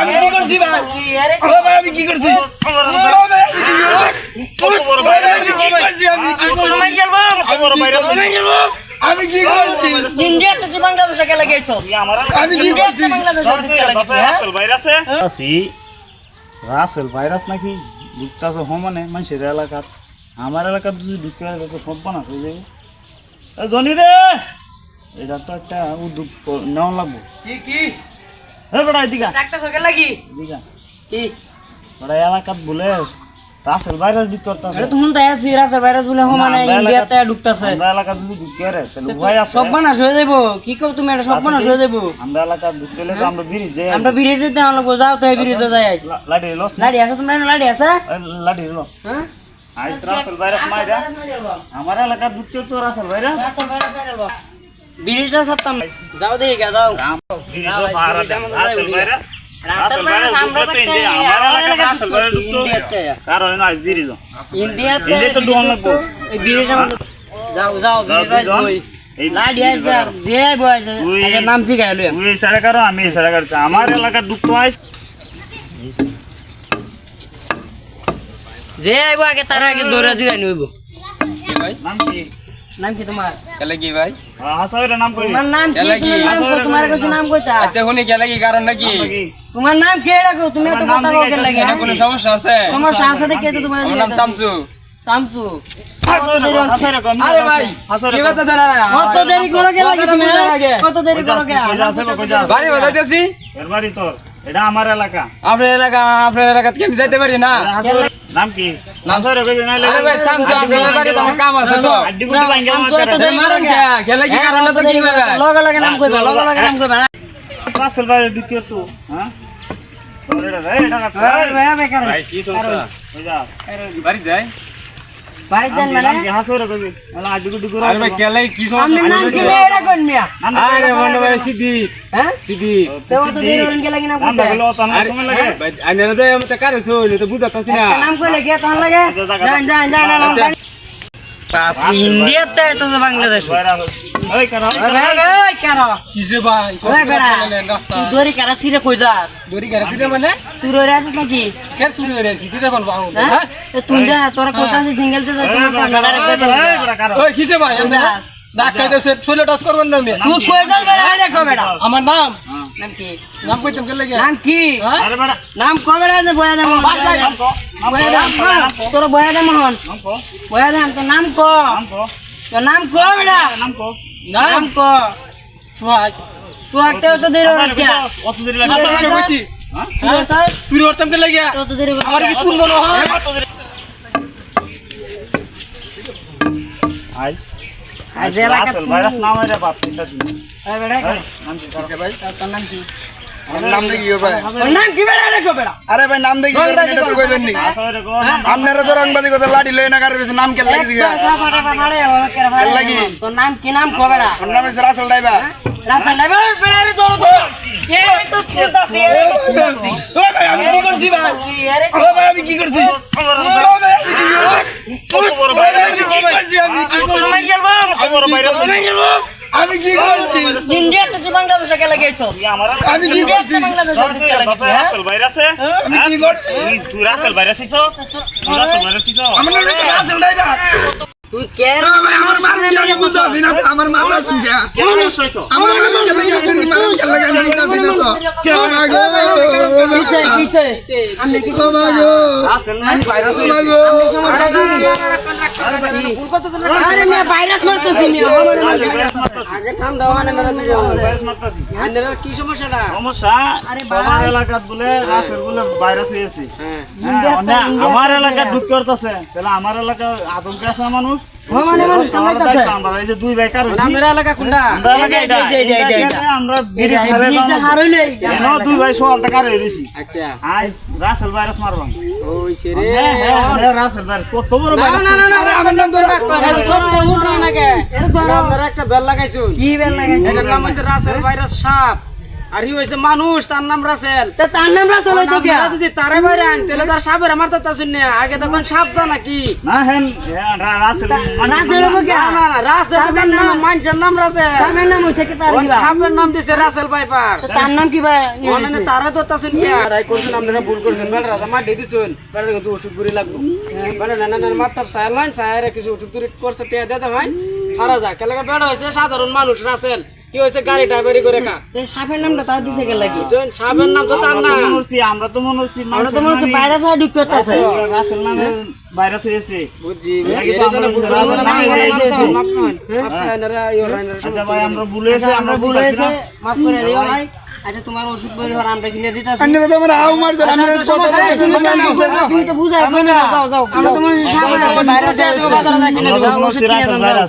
আমি কি করছি ভাই আমি কি রাসেল ভাইরাস নাকি ঢুকতেছে সমানে মানুষের এলাকাত আমার এলাকাত যদি ঢুকে তো সব বানা হয়ে যাবে জনি রে এটা তো একটা উদ্যোগ নেওয়া লাগবো। কি কি? হে বেটা এদিকা ডাক্তার খেলা কি এদিকা কি? বেটা এলাকাত বলে রাসেল ভাইরাস ঢুক করতেছে। তুমি তো আছি রাসা ভাইরাস বলে হমানে ইন্ডিয়াতে ঢুকতাছে। আমরা এলাকাত যদি ঢুকে রে তাহলে ভয় আছে। সব বানাস হয়ে যাব কি কর তুমি এটা সব বানাস হয়ে যাব আমরা এলাকাত ঢুকতে তো আমরা ব্রিজ যাই আমরা ব্রিজে দেওয়া লাগবো যাও তো ব্রিজে যাই আইছি। লাডি লস লাড়ি আছে তোমরা লাড়ি আছে? লাডি লো। হ্যাঁ? আইস রাসেল ভাইরাস মাইরা। আমার এলাকাত ঢুকতে তো Russell virus. Russell virus Russell ব্রিজের মধ্যে যাও যাও ব্রিজ যাও, বই। এই লাড়ি আছে যে বই আগে নাম শিখাই লই তুই এই সাইডে কারও আমি এই সাইডে কারও আমার এলাকার ঢুকতো যে আইবো আগে তার আগে দৌড়া জিগাই নইব নাম কি? নাম কি তোমার? কেলে কি ভাই? হাসাবের নাম কই? তোমার নাম কি? তোমার নাম কই? তোমার কাছে নাম কইতা? আচ্ছা শুনি কেলে কি কারণ নাকি? তোমার নাম কে রাখো তুমি এত কথা কও কেন লাগে এটা কোনো সমস্যা আছে? তোমার সাহস দেখে তো তোমার আমার নাম শামসু। সামসু আরে ভাই কি কথা জানা না কত দেরি করো কে লাগে তুমি? কত দেরি কত কে কই যাচ্ছে কই যা বাড়ি বাজাইতেছি? এর বাড়ি তোর। এটা আমার এলাকা। আপনার এলাকা আপনার এলাকাতে কি আমি যাইতে পারি না? নাম কি? হাসারে কই না আরে ভাই শামসু আপনার বাড়ি তো কাম আছে তো। আড্ডি গুটি ভাঙ্গা শামসু এত মার দেরি মারুন কে খেলে কি কারণ তো কি হবে লগে লগে নাম কইবা লগে লগে নাম কইবা ভাই ঢুকে তো হ্যাঁ? রে নাম না আড্ডি গুটি করে আরে ভাই কি সমস্যা নাম কি কোন মিয়া ভাই হ্যাঁ তো লাগল তো না সময় লাগে ভাই আইনারা তো আমি তো কারও ছইলে তো বুঝাতাছি না নাম কইলে কে তখন লাগে যান যান যান নাম আচ্ছা। বাপ ইন্ডিয়াতে বাংলাদেশ। ওই কারা ওই ভাই ওই কারা ভাই ওই বেড়া তুই দড়ি কারা সিরে কই যাস? দড়ি গাড়ি সিটে মানে? তুই আছিস নাকি? কে শুরু হয়ে গেছি দিতে পারব হ্যাঁ? তুই যা তোরা কোথায় সিঙ্গেল তে তোমার ভাই? আমি ধাক্কাইতেছে শরীরে টাচ করবেন না তুই কই যাস বেড়া। আমার নাম? নাম কি? নাম কইতাম কে লাগে নাম কি? আরে বেটা নাম কো বেড়া যে বয়া দে মোহন? নাম কো বয়া দে তোর বয়া দে মোহন। নাম কো। বয়া দে তোর নাম কো। নাম কো। তোর নাম কো বেড়া নাম কো নাম কো। সোহাগ। সুয়াগতে তো দেরি হচ্ছে কি কত দেরি লাগে আপনার কইছি সুয়াগ চুরি করতাম কে লাগে তো দেরি আমার কি চুন হয় আজ আরে ভাই নাম দেখি এটা তো কইবেন নি হাসারে কো আপনারা তো রংবাদী কথা লাড়ি লই না কারও নাম কে লাগি দিগা লাগি তোর নাম কি নাম কো বেড়া ওর নাম হইছে রাসেল ডাইবা রাস্তা নাই বেড়া বেড়া রে তোর তো এই তো খুলতাছি এই তো খুলতাছি ও ভাই আমি কি করছি ভাই আরে ও ভাই আমি কি করছি ও ভাই আমি কি করছি ও ভাই আমি কি করছি আমি কি করছি তোমার বড় ভাইরাস আমি কি করছি? ইন্ডিয়া তো বাংলাদেশে খেলা গেছো আমার আমি কি করছি? বাংলাদেশে খেলা গেছো রাসেল ভাইরাস আমি কি করছি? তুই রাসেল ভাইরাস হিছো তুই রাসেল ভাইরাস হিছো আমার নাম রাসেল ডাইবা তুই কে আমার কি বুঝতে পারছি না? আমার মাথা শুনছে কেন হইছো আমার কে লাগে আমি মারুন কে আমি বুঝতে পারছি না? তো ও মা গো কিসে কিসে আমি কি ও মা গো ভাইরাস ও আরে মিয়া ভাইরাস মারতেছি মিয়া আগে কাম দাও মেরে দিও ভাইরাস মারতাছি। আন্দারা কি সমস্যাটা? সমস্যা আরে আমার এলাকাত বলে রাসেল বলে ভাইরাস হয়েছে ইন্ডিয়া হ্যাঁ, আমার এলাকা ঢুক করতেছে তাহলে আমার এলাকা আতঙ্কে আছে মানুষ। মানে আচ্ছা। হ্যাঁ হ্যাঁ হ্যাঁ, একটা বেল লাগাইছো কি বেল লাগাইছো এটার নাম হচ্ছে রাসেল ভাইরাস সাপ। আর ই হইছে মানুষ তার নাম রাসেল। তার নাম রাসেল হইতো কে যদি তারে বাইরে আইন তাহলে তার সাপের আমার তো শুন আগে তখন সাপ নাকি? না হেন রাসেল রাসেল হইবো কে না না রাসেল তার নাম মানুষের নাম রাসেল। তার নাম হইছে কি তার সাপের নাম দিছে রাসেল পাইপার তার নাম কি ইয়ে মানে হইছে? তারা তো তাসুন কি আর। আই করছেন আপনারা ভুল করছেন? রাজা মা শুন কিন্তু ওষুধ লাগবো। না না না মাত্র সায়াল লাইন সায়ারে কিছু ওষুধ করছে টিয়া হয় হারা যা বেড়া হয়েছে সাধারণ মানুষ রাসেল। কি হয়েছে? গাড়ি ড্রাইভারি করে কা সাপের নামটা তার দিছে কে লাগি? বুঝছেন? সাপের নাম তো তার আমরা না। আমরা তো মনে হচ্ছি আমরা তো মনে হচ্ছে বাইরে ঢুক করতেছে রাসেল নামে হয়েছে বুঝছি আচ্ছা ভাই আমরা ভুলে এসে আমরা আমরা ভুল বুঝাচ্ছি হয়েছে না। মাফ করে দিও ভাই। আচ্ছা তোমার ওষুধ বই ধর আমরা কিনে দিতাছি। আন্নারা তো আমার হাউ মারছে আমরা কত তুমি তো বুঝাই না যাও, যাও, আমরা তোমার সামনে আছে বাইরে আছে বাজারে কিনে আমরা দিবা তো ওষুধ কিনে দাও ভাইরাস।